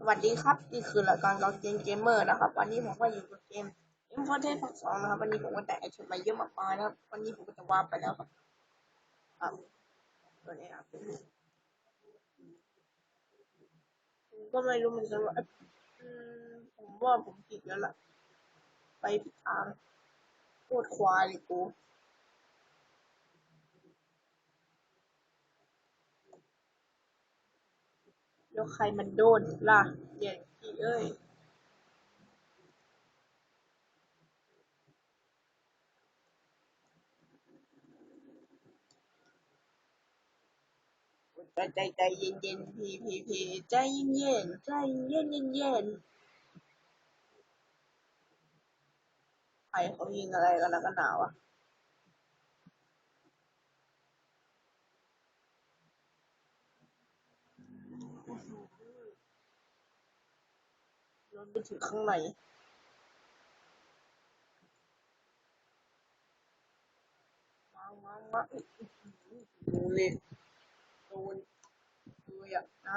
สวัสดีครับ นี่คือรายการเราเกมเกมเมอร์นะครับ วันนี้ผมก็อยู่กับเกม i m p o r t a n t ภาคสองนะครับ วันนี้ผมก็แต่งไอเทมมาเยอะมากมายนะครับ วันนี้ผมก็จะวาร์ปไปแล้วครับอะตัวนี้ครับผมก็ไม่รู้เหมือนกันว่าอืมผมว่าผมผิดแล้วล่ะ ไปผิดทางโคตรควายเลยกู แล้วใครมันโดนล่ะเย็นพี่เอ้ยใจใจใจเย็นเย็นพีพีพีใจเย็นเย็นใจเย็นเย็นเย็นใครเขายิงอะไรกันนะกันหนาวอะ โดนไปถึงข้างในมามามาอุ๊ยโดนเลยโดนเลยอะนะ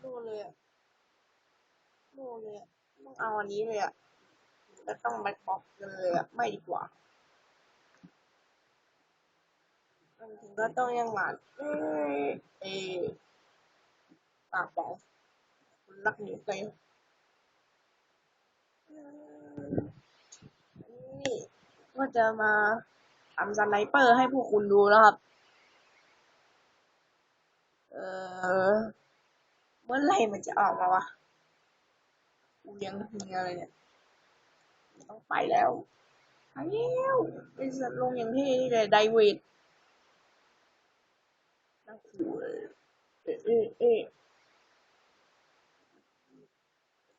โดนเลยอะโดนเลยอะต้องเอาอันนี้เลยอะแล้วต้องไปปอกเลยอะ ไม่ดีกว่ามันถึงก็ต้องยังหวานเอ้ยเอ้ย ปากบอกรักหนูไปนี่ก็จะมาทำสไนเปอร์ให้พวกคุณดูแล้วครับ เออเมื่อไรมันจะออกมาวะกูยังมีอะไรเนี่ย ต้องไปแล้วไปแล้วไปสัตว์ลงอย่างที่นี่เลยไดวิดน่ากลัวเลยเอ๊ะเอ๊ะเอ๊ะ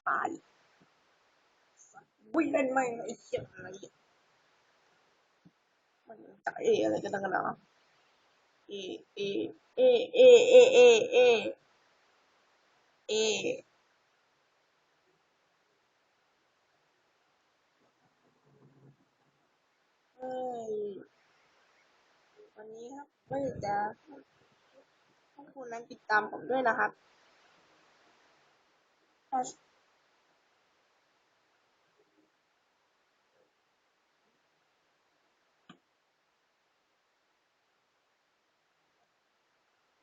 ตายสัตว์วิ่งเล่นไหมงไอ้เหี้ยอะไรมันจะเออะไรกันตั้งกันนะเอเอเอเอเอเอเอเอเอ้ยวันนี้ครับก็จะให้คุณนั้นติดตามผมด้วยนะครับถ้า